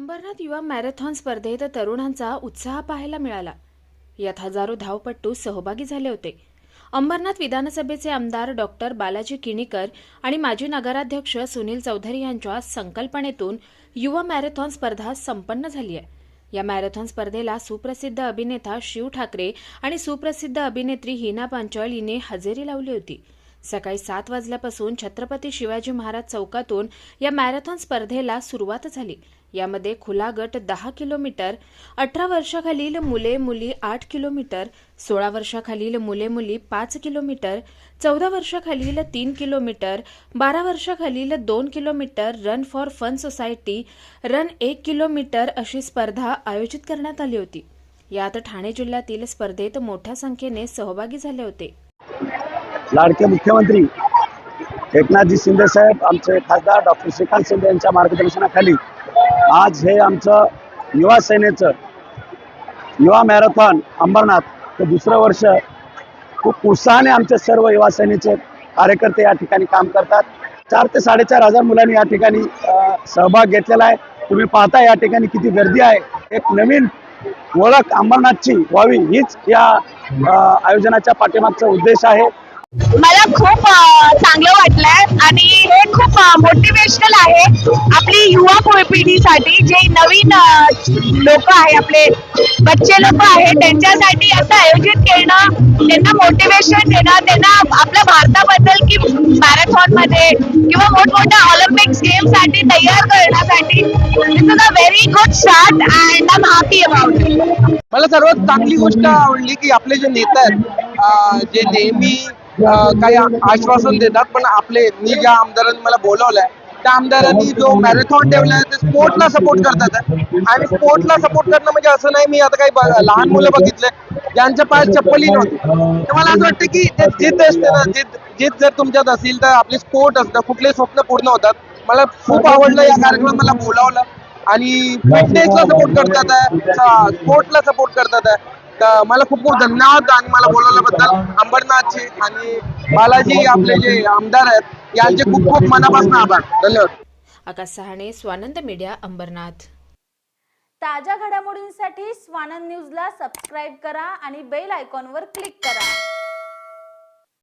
अंबरनाथ युवा मॅरेथॉन स्पर्धेत तरुणांचा उत्साह पाहायला मिळाला. यात हजारो धावपट्टू सहभागी झाले होते. अंबरनाथ विधानसभेचे आमदार डॉक्टर बालाजी किणीकर आणि माजी नगराध्यक्ष सुनील चौधरी यांच्या संकल्पनेतून युवा मॅरेथॉन स्पर्धा संपन्न झाली आहे. या मॅरेथॉन स्पर्धेला सुप्रसिद्ध अभिनेता शिव ठाकरे आणि सुप्रसिद्ध अभिनेत्री हिना पांचाळ हिने हजेरी लावली होती. सकाळी सात वाजल्यापासून छत्रपती शिवाजी महाराज चौकातून या मॅरेथॉन स्पर्धेला सुरुवात झाली. यामध्ये खुला गट दहा किलोमीटर अठरा वर्षाखालील मुले मुली आठ किलोमीटर सोळा वर्षाखालील मुले मुली पाच किलोमीटर चौदा वर्षाखालील तीन किलोमीटर बारा वर्षाखालील दोन kilometre run for fun society run एक किलोमीटर अशी स्पर्धा आयोजित करण्यात आली होती. यात ठाणे जिल्ह्यातील स्पर्धेत मोठ्या संख्येने सहभागी झाले होते. लाडके मुख्यमंत्री एकनाथजी शिंदे साहेब आमचे खासदार डॉक्टर श्रीकांत शिंदे यांच्या मार्गदर्शनाखाली आज हे आमचं युवा सेनेचं युवा मॅरेथॉन अंबरनाथ हे दुसरं वर्ष खूप उत्साहाने आमचे सर्व युवा सेनेचे कार्यकर्ते या ठिकाणी काम करतात. चार ते साडेचार हजार मुलांनी या ठिकाणी सहभाग घेतलेला आहे. तुम्ही पाहता या ठिकाणी किती गर्दी आहे. एक नवीन ओळख अंबरनाथची व्हावी हीच या आयोजनाच्या पाठीमागचा उद्देश आहे. मला खूप चांगलं वाटलंय आणि हे खूप मोटिवेशनल आहे आपली युवा पिढीसाठी जे नवीन लोक आहे आपले बच्चे लोक आहे त्यांच्यासाठी असं आयोजित करणं त्यांना मोटिवेशन देणं त्यांना आपल्या भारताबद्दल की मॅरेथॉनमध्ये किंवा मोठमोठ्या ऑलिम्पिक्स गेमसाठी तयार करण्यासाठी. A very good start and I am happy about मला सर्वात चांगली गोष्ट आवडली की आपले जे नेता आहेत जे नेहमी काही आश्वासन देतात पण आपले मी ज्या आमदारांनी मला बोलवलंय त्या आमदारांनी जो मॅरेथॉन ठेवलाय ते स्पोर्टला सपोर्ट करतात. आणि स्पोर्टला सपोर्ट करणं म्हणजे असं नाही मी आता काही लहान मुलं बघितले ज्यांच्या पायात चप्पलही नव्हती. तर मला असं वाटतं की ते जिद्द असते ना जिद्द जिद्द जर तुमच्यात असेल तर आपले स्पोर्ट असतं कुठले स्वप्न पूर्ण होतात. मला खूप आवडलं या कार्यक्रमात मला बोलावलं. आणि फिटनेसला सपोर्ट करतात स्पोर्टला सपोर्ट करतात. तर मला खूप खूप धन्यवाद आणि मला बोलवल्याबद्दल अंबरनाथजी आणि बालाजी आपले जे आमदार आहेत यांचे खूप खूप मनापासून आभार. धन्यवाद. आकाश सहाणे स्वानंद मीडिया अंबरनाथ. ताज्या घडामोडींसाठी स्वानंद न्यूजला सबस्क्राईब करा आणि बेल आयकॉनवर क्लिक करा.